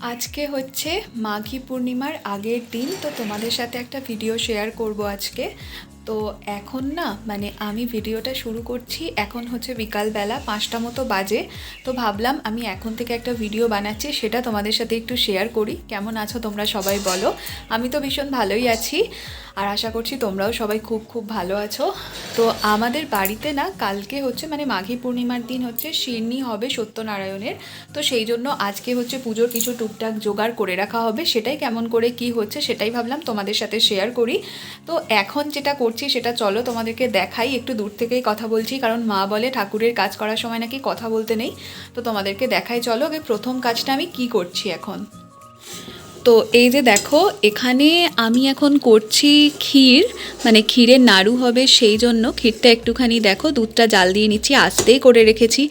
আজকে হচ্ছে মাঘী পূর্ণিমার আগের দিন তো তোমাদের সাথে একটা ভিডিও শেয়ার করব আজকে। তো এখন না মানে আমি ভিডিওটা শুরু করছি, এখন হচ্ছে বিকালবেলা পাঁচটা মতো বাজে। তো ভাবলাম আমি এখন থেকে একটা ভিডিও বানাচ্ছি, সেটা তোমাদের সাথে একটু শেয়ার করি। কেমন আছো তোমরা সবাই বলো। আমি তো ভীষণ ভালোই আছি, আর আশা করছি তোমরাও সবাই খুব খুব ভালো আছো। তো আমাদের বাড়িতে না, কালকে হচ্ছে মানে মাঘী পূর্ণিমার দিন হচ্ছে শিরনি হবে সত্যনারায়ণের। তো সেই জন্য আজকে হচ্ছে পুজোর কিছু টুকটাক জোগাড় করে রাখা হবে। সেটাই কেমন করে কি হচ্ছে, সেটাই ভাবলাম তোমাদের সাথে শেয়ার করি। তো এখন যেটা করছি সেটা চলো তোমাদেরকে দেখাই, একটু দূর থেকেই কথা বলছি, কারণ মা বলে ঠাকুরের কাজ করার সময় নাকি কথা বলতে নেই। তো তোমাদেরকে দেখাই চলো আগে প্রথম কাজটা আমি কি করছি এখন। তো এই যে দেখো, এখানে আমি এখন করছি ক্ষীর মানে ক্ষীরের নাড়ু হবে সেই জন্য। ক্ষীরটা একটুখানি দেখো, দুধটা জাল দিয়ে নিচ্ছি, আস্তেই করে রেখেছি।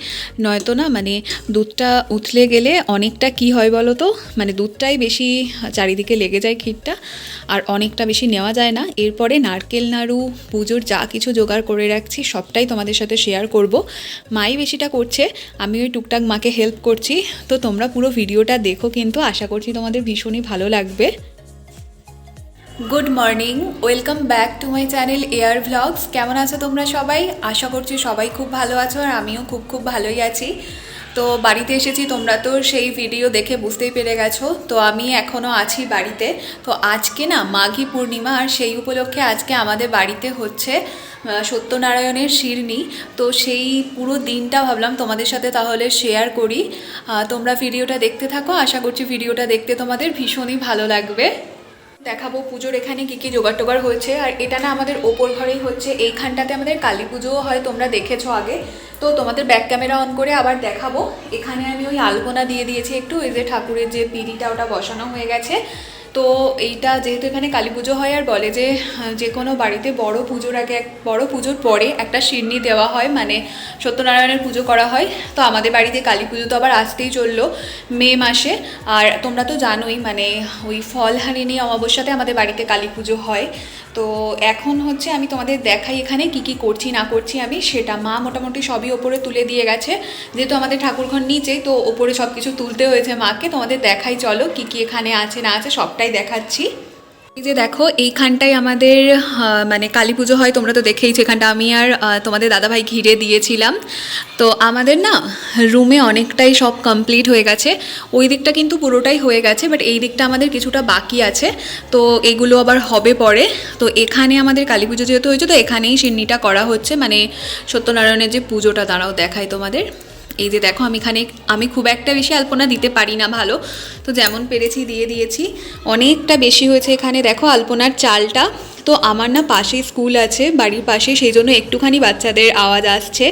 নয়তো না মানে দুধটা উথলে গেলে অনেকটা কি হয় বলো তো? মানে দুধটাই বেশি চারিদিকে লেগে যায় ক্ষীরটা, আর অনেকটা বেশি নেওয়া যায় না। এরপরে নারকেল নাড়ু, পুজোর যা কিছু জোগাড় করে রাখছি, সবটাই তোমাদের সাথে শেয়ার করব। মাই বেশিটা করছে, আমি ওই টুকটাক মাকে হেল্প করছি। তো তোমরা পুরো ভিডিওটা দেখো কিন্তু, আশা করছি তোমাদের ভীষণই ভালো লাগবে। Good morning welcome back to my channel air vlogs কেমন আছো তোমরা সবাই? আশা করছি সবাই খুব ভালো আছো আর আমিও খুব খুব ভালোই আছি। তো বাড়িতে এসেছি, তোমরা তো সেই ভিডিও দেখে বুঝতেই পেরে গেছো। তো আমি এখনও আছি বাড়িতে। তো আজকে না মাঘী পূর্ণিমা আর সেই উপলক্ষে আজকে আমাদের বাড়িতে হচ্ছে সত্যনারায়ণের শিরনি তো সেই পুরো দিনটা ভাবলাম তোমাদের সাথে তাহলে শেয়ার করি। তোমরা ভিডিওটা দেখতে থাকো। আশা করছি ভিডিওটা দেখতে তোমাদের ভীষণই ভালো লাগবে। দেখাবো পুজোর এখানে কী কী জোগাড় টোগাড় হয়েছে। আর এটা না আমাদের ওপর ঘরেই হচ্ছে। এইখানটাতে আমাদের কালী পুজোও হয়, তোমরা দেখেছ আগে। তো তোমাদের ব্যাক ক্যামেরা অন করে আবার দেখাবো। এখানে আমি ওই আলপনা দিয়ে দিয়েছি একটু। ওই যে ঠাকুরের যে পিড়িটা, ওটা বসানো হয়ে গেছে। তো এইটা যেহেতু এখানে কালী পুজো হয় আর বলে যে যে কোনো বাড়িতে বড় পুজোর আগে এক, বড় পুজোর পরে একটা শিরনি দেওয়া হয় মানে সত্যনারায়ণের পুজো করা হয়। তো আমাদের বাড়িতে কালী পুজো তো আবার আসতেই চলল মে মাসে। আর তোমরা তো জানোই মানে ওই ফল হারিনি অমাবস্যাতে আমাদের বাড়িতে কালী পুজো হয়। তো এখন হচ্ছে আমি তোমাদের দেখাই এখানে কি কি করছি, না করছি আমি, সেটা মা মোটামুটি সবই ওপরে তুলে দিয়ে গেছে। যেহেতু আমাদের ঠাকুরঘর নিচেই, তো ওপরে সব কিছু তুলতে হয়েছে মাকে, তোমাদের দেখাই চলো কি কি এখানে আছে, না আছে সবটাই দেখাচ্ছি। এই যে দেখো এইখানটাই আমাদের মানে কালী পুজো হয়, তোমরা তো দেখেই এখানটা আমি আর তোমাদের দাদাভাই ঘিরে দিয়েছিলাম। তো আমাদের না রুমে অনেকটাই সব কমপ্লিট হয়ে গেছে। ওই দিকটা কিন্তু পুরোটাই হয়ে গেছে বাট এই দিকটা আমাদের কিছুটা বাকি আছে। তো এগুলো আবার হবে পরে। তো এখানে আমাদের কালী পুজো যেহেতু হয়েছে, তো এখানেই সিন্নিটা করা হচ্ছে। মানে সত্যনারায়ণের যে পুজোটা দাঁড়াও দেখায় তোমাদের। এই যে দেখো আমি এখানে আমি খুব একটা বেশি আলপনা দিতে পারি না ভালো। তো যেমন পেরেছি, দিয়ে দিয়েছি। অনেকটা বেশি হয়েছে এখানে, দেখো আলপনার চালটা। তো আমার না পাশেই স্কুল আছে, বাড়ির পাশে, সেই জন্য একটুখানি বাচ্চাদের আওয়াজ আসছে।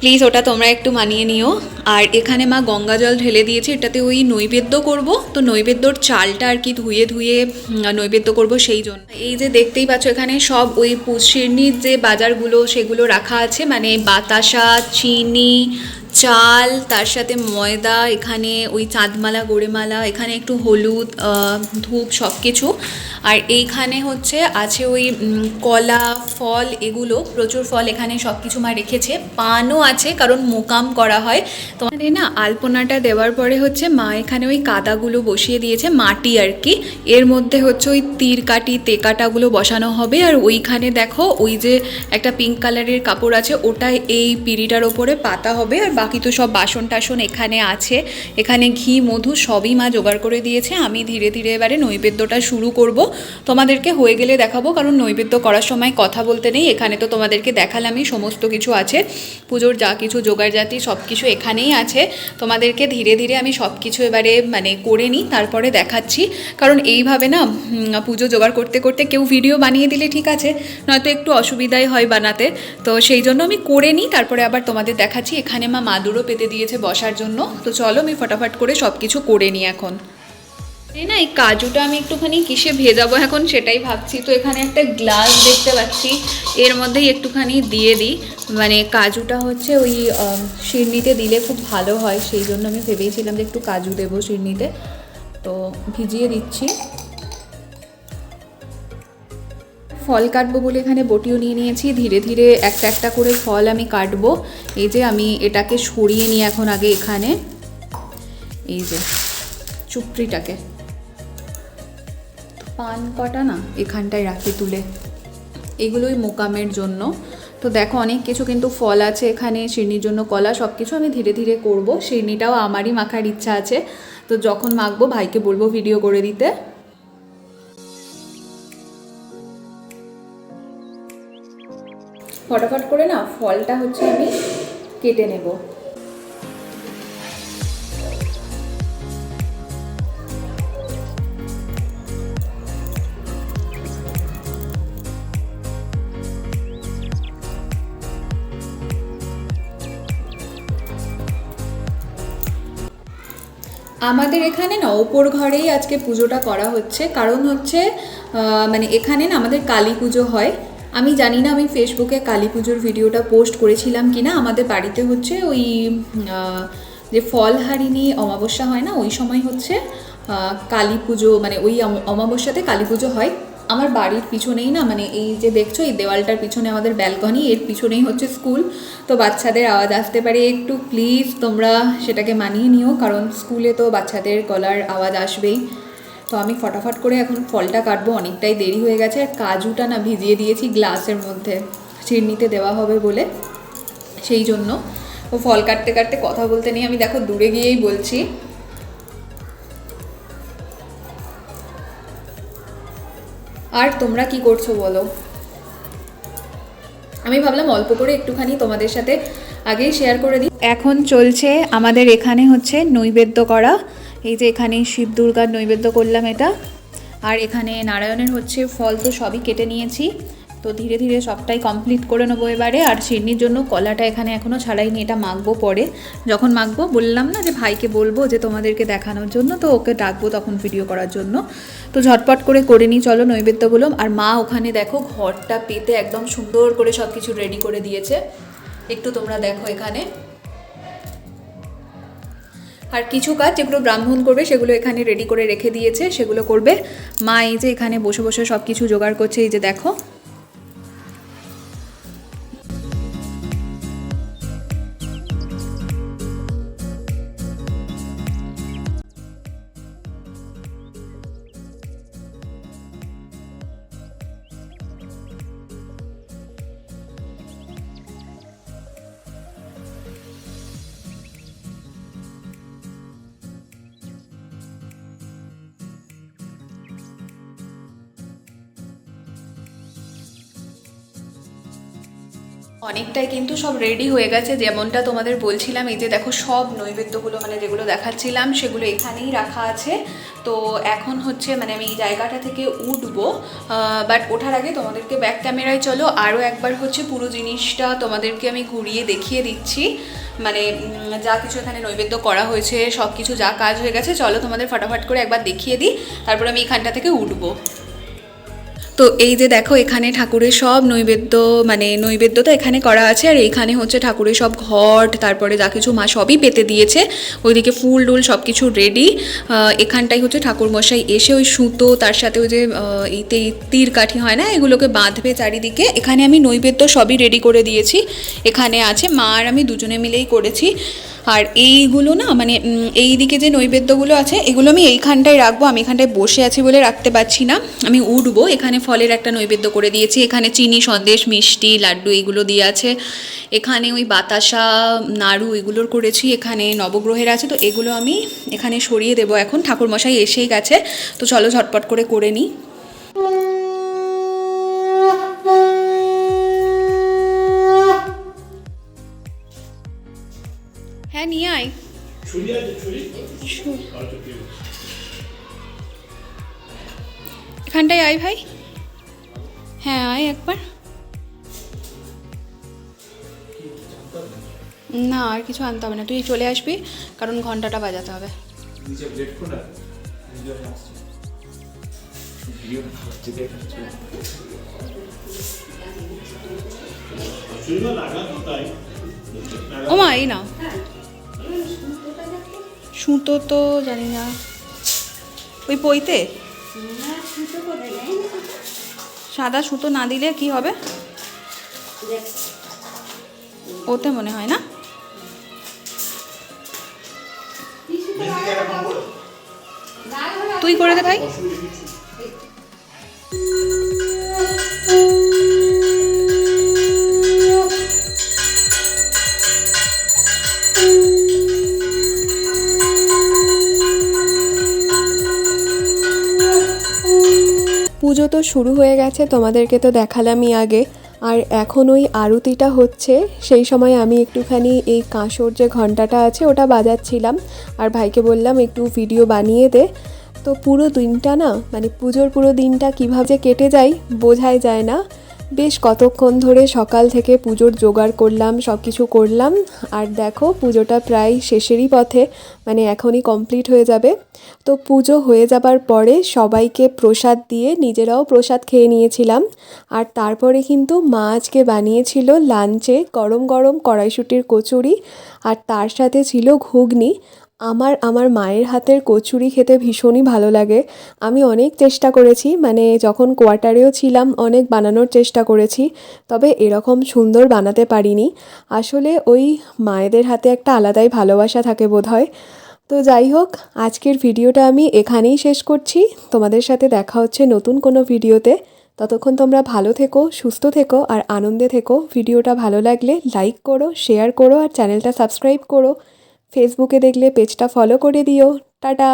প্লিজ ওটা তোমরা একটু মানিয়ে নিও। আর এখানে মা গঙ্গা জল ঢেলে দিয়েছে, এটাতে ওই নৈবেদ্য করব। তো নৈবেদ্যর চালটা আর কি ধুয়ে ধুয়ে নৈবেদ্য করব সেই জন্য। এই যে দেখতেই পাচ্ছ এখানে সব ওই শিরনির যে বাজারগুলো, সেগুলো রাখা আছে। মানে বাতাসা, চিনি চাল, তার সাথে ময়দা, এখানে ওই চাঁদমালা, গোড়েমালা, এখানে একটু হলুদ ধূপ সব কিছু আর এইখানে হচ্ছে, আছে ওই কলা, ফল এগুলো, প্রচুর ফল এখানে সব কিছু মা রেখেছে। পানও আছে, কারণ মোকাম করা হয়। তোমাদের না আলপনাটা দেওয়ার পরে হচ্ছে, মা এখানে ওই কাদাগুলো বসিয়ে দিয়েছে, মাটি আর কি। এর মধ্যে হচ্ছে ওই তীর কাটি তেকাটাগুলো বসানো হবে। আর ওইখানে দেখো, ওই যে একটা পিঙ্ক কালারের কাপড় আছে ওটা এই পিঁড়িটার ওপরে পাতা হবে। আর বাকি তো সব বাসন টাসন এখানে আছে। এখানে ঘি, মধু সবই মা জোগাড় করে দিয়েছে। আমি ধীরে ধীরে এবারে নৈবেদ্যটা শুরু করব। তোমাদেরকে হয়ে গেলে দেখাবো, কারণ নৈবেদ্য করার সময় কথা বলতে নেই। এখানে তো তোমাদেরকে দেখালামই, সমস্ত কিছু আছে। পুজোর যা কিছু জোগাড় জাতি সব কিছু এখানেই আছে। তোমাদেরকে ধীরে ধীরে আমি সব কিছু এবারে মানে করে নিই, তারপরে দেখাচ্ছি। কারণ এইভাবে না পুজো জোগাড় করতে করতে কেউ ভিডিও বানিয়ে দিলে ঠিক আছে, নয়তো একটু অসুবিধাই হয় বানাতে। তো সেই জন্য আমি করে নিই, তারপরে আবার তোমাদের দেখাচ্ছি। এখানে মা মাদুরও পেতে দিয়েছে বসার জন্য। তো চলো আমি ফটাফট করে সব কিছু করে নিই এখন। না এই কাজুটা আমি একটুখানি কিসে ভেজাবো এখন সেটাই ভাবছি। তো এখানে একটা গ্লাস দেখতে পাচ্ছি। এর মধ্যেই একটুখানি দিয়ে দিই। মানে কাজুটা হচ্ছে ওই আহ, শিরনিতে দিলে খুব ভালো হয়। সেই জন্য আমি ভেবেইছিলাম যে একটু কাজু দেবো শিরনিতে। তো ভিজিয়ে দিচ্ছি। ফল কাটবো বলে এখানে বটিও নিয়ে নিয়েছি। ধীরে ধীরে একটা একটা করে ফল আমি কাটবো। এই যে আমি এটাকে সরিয়ে নিই এখন আগে এখানে। এই যে চুপড়িটাকে। পান কটা না এখানটায় রাখি তুলে। এগুলোই মোকামের জন্য। তো দেখো অনেক কিছু কিন্তু ফল আছে এখানে শিরনির জন্য কলা সব কিছু আমি ধীরে ধীরে করব। শিরনিটাও আমারই মাখার ইচ্ছা আছে। তো যখন মাখবো ভাইকে বলব ভিডিও করে দিতে। ফটাফট করে না ফলটা হচ্ছে আমি কেটে নেব। আমাদের এখানে না ওপর ঘরেই আজকে পুজোটা করা হচ্ছে। কারণ হচ্ছে মানে এখানে না আমাদের কালী পুজো হয়। আমি জানি না আমি ফেসবুকে কালী পুজোর ভিডিওটা পোস্ট করেছিলাম কি না আমাদের বাড়িতে হচ্ছে ওই যে ফলহারিণী অমাবস্যা হয় না, ওই সময় হচ্ছে কালী পুজো মানে ওই অমাবস্যাতে কালী পুজো হয়। আমার বাড়ির পিছনেই না মানে এই যে দেখছ, এই দেওয়ালটার পিছনে আমাদের ব্যালকনি, এর পিছনেই হচ্ছে স্কুল। তো বাচ্চাদের আওয়াজ আসতে পারে, একটু প্লিজ তোমরা সেটাকে মানিয়ে নিও, কারণ স্কুলে তো বাচ্চাদের গলার আওয়াজ আসবেই। তো আমি ফটাফট করে এখন ফলটা কাটবো, অনেকটাই দেরি হয়ে গেছে। আর কাজুটা না ভিজিয়ে দিয়েছি গ্লাসের মধ্যে। চিরনিতে দেওয়া হবে বলে। সেই জন্য ও ফল কাটতে কাটতে কথা বলতে নেই। আমি দেখো দূরে গিয়েই বলছি। আর তোমরা কি করছ বলো? আমি ভাবলাম অল্প করে একটুখানি তোমাদের সাথে আগেই শেয়ার করে দিই। এখন চলছে আমাদের এখানে হচ্ছে নৈবেদ্য করা। এই যে এখানে শিব দুর্গার নৈবেদ্য করলাম এটা। আর এখানে নারায়ণের হচ্ছে ফল তো সবই কেটে নিয়েছি। তো ধীরে ধীরে সবটাই কমপ্লিট করে নেব এবারে। আর শিরনির জন্য কলাটা এখানে এখনও ছাড়াইনি, এটা মাখবো পরে। যখন মাখবো বললাম না যে ভাইকে বলব যে তোমাদেরকে দেখানোর জন্য, তো ওকে ডাকবো তখন ভিডিও করার জন্য। তো ঝটপট করে করে নিই, চলো নৈবেদ্য নৈবেদ্যগুলো। আর মা ওখানে দেখো ঘরটা পেতে একদম সুন্দর করে সব কিছু রেডি করে দিয়েছে। একটু তোমরা দেখো এখানে। আর কিছু কাজ যেগুলো ব্রাহ্মণ করবে সেগুলো এখানে রেডি করে রেখে দিয়েছে, সেগুলো করবে। মা এই যে এখানে বসে বসে সব কিছু জোগাড় করছে, এই যে দেখো। অনেকটাই কিন্তু সব রেডি হয়ে গেছে। যেমনটা তোমাদের বলছিলাম, এই যে দেখো সব নৈবেদ্যগুলো মানে যেগুলো দেখাচ্ছিলাম, সেগুলো এখানেই রাখা আছে। তো এখন হচ্ছে মানে আমি এই জায়গাটা থেকে উঠবো বাট ওঠার আগে তোমাদেরকে ব্যাক ক্যামেরায় চলো। আরও একবার হচ্ছে পুরো জিনিসটা তোমাদেরকে আমি ঘুরিয়ে দেখিয়ে দিচ্ছি। মানে যা কিছু এখানে নৈবেদ্য করা হয়েছে সব কিছু যা কাজ হয়ে গেছে, চলো তোমাদের ফটাফট করে একবার দেখিয়ে দিই। তারপর আমি এখানটা থেকে উঠবো। তো এই যে দেখো এখানে ঠাকুরের সব নৈবেদ্য মানে নৈবেদ্য তো এখানে করা আছে আর এইখানে হচ্ছে ঠাকুরের সব ঘট তারপরে যা কিছু মা সবই পেতে দিয়েছে। ওইদিকে ফুল টুল সব কিছু রেডি এখানটাই হচ্ছে ঠাকুর মশাই এসে ওই সুতো তার সাথে ওই যে আহ, এই তে- তীর কাঠি হয় না এগুলোকে বাঁধবে চারিদিকে। এখানে আমি নৈবেদ্য সবই রেডি করে দিয়েছি। এখানে আছে মা আর আমি দুজনে মিলেই করেছি। আর এইগুলো না মানে এই দিকে যে নৈবেদ্যগুলো আছে, এগুলো আমি এইখানটায় রাখব, আমি এখানটায় বসে আছি বলে রাখতে পারছি না। আমি উঠবো, এখানে ফলের একটা নৈবেদ্য করে দিয়েছি, এখানে চিনি, সন্দেশ, মিষ্টি, লাড্ডু এগুলো দিয়ে আছে। এখানে ওই বাতাসা, নাড়ু এগুলোর করেছি, এখানে নবগ্রহের আছে, তো এগুলো আমি এখানে সরিয়ে দেবো এখন, ঠাকুরমশাই এসেই গেছে, তো চলো ঝটপট করে করে নিই। নিয়ে আয়। এখানটায় আয় ভাই। হ্যাঁ আয় একবার। না আর কিছু আনতে হবে না। তুই চলে আসবি কারণ ঘন্টাটা বাজাতে হবে। নিচে ব্লেড খোলা ভিডিও সুতো তো জানি না। ওই পইতে সাদা সুতো না দিলে কি হবে? ওতে মনে হয় না। তুই করে দে ভাই। পুজো তো শুরু হয়ে গেছে, তোমাদেরকে তো দেখালামই আগে। আর এখন ওই আরতিটা হচ্ছে, সেই সময় আমি একটুখানি এই কাঁসর যে ঘন্টাটা আছে ওটা বাজাচ্ছিলাম। আর ভাইকে বললাম, একটু ভিডিও বানিয়ে দে। তো পুরো দিনটা না মানে পুজোর পুরো দিনটা কীভাবে কেটে যায়, বোঝাই যায় না। বেশ কতক্ষণ ধরে সকাল থেকে পুজোর জোগাড় করলাম সব কিছু করলাম, আর দেখো পুজোটা প্রায় শেষেরই পথে মানে এখনই কমপ্লিট হয়ে যাবে। তো পুজো হয়ে যাবার পরে সবাইকে প্রসাদ দিয়ে নিজেরাও প্রসাদ খেয়ে নিয়েছিলাম। আর তারপরে কিন্তু মা আজকে বানিয়েছিল লাঞ্চে গরম গরম কড়াইশুটির কচুরি, আর তার সাথে ছিল ঘুগনি। আমার আমার মায়ের হাতের কচুরি খেতে ভীষণই ভালো লাগে। আমি অনেক চেষ্টা করেছি মানে যখন কোয়ার্টারেও ছিলাম, অনেক বানানোর চেষ্টা করেছি, তবে এরকম সুন্দর বানাতে পারিনি। আসলে ওই মায়েদের হাতে একটা আলাদাই ভালোবাসা থাকে বোধ হয় তো যাই হোক, আজকের ভিডিওটা আমি এখানেই শেষ করছি। তোমাদের সাথে দেখা হচ্ছে নতুন কোনো ভিডিওতে। ততক্ষণ তোমরা ভালো থেকো, সুস্থ থেকো আর আনন্দে থেকো। ভিডিওটা ভালো লাগলে লাইক করো, শেয়ার করো আর চ্যানেলটা সাবস্ক্রাইব করো। ফেসবুকে দেখলে পেজটা ফলো করে দিও। টাটা!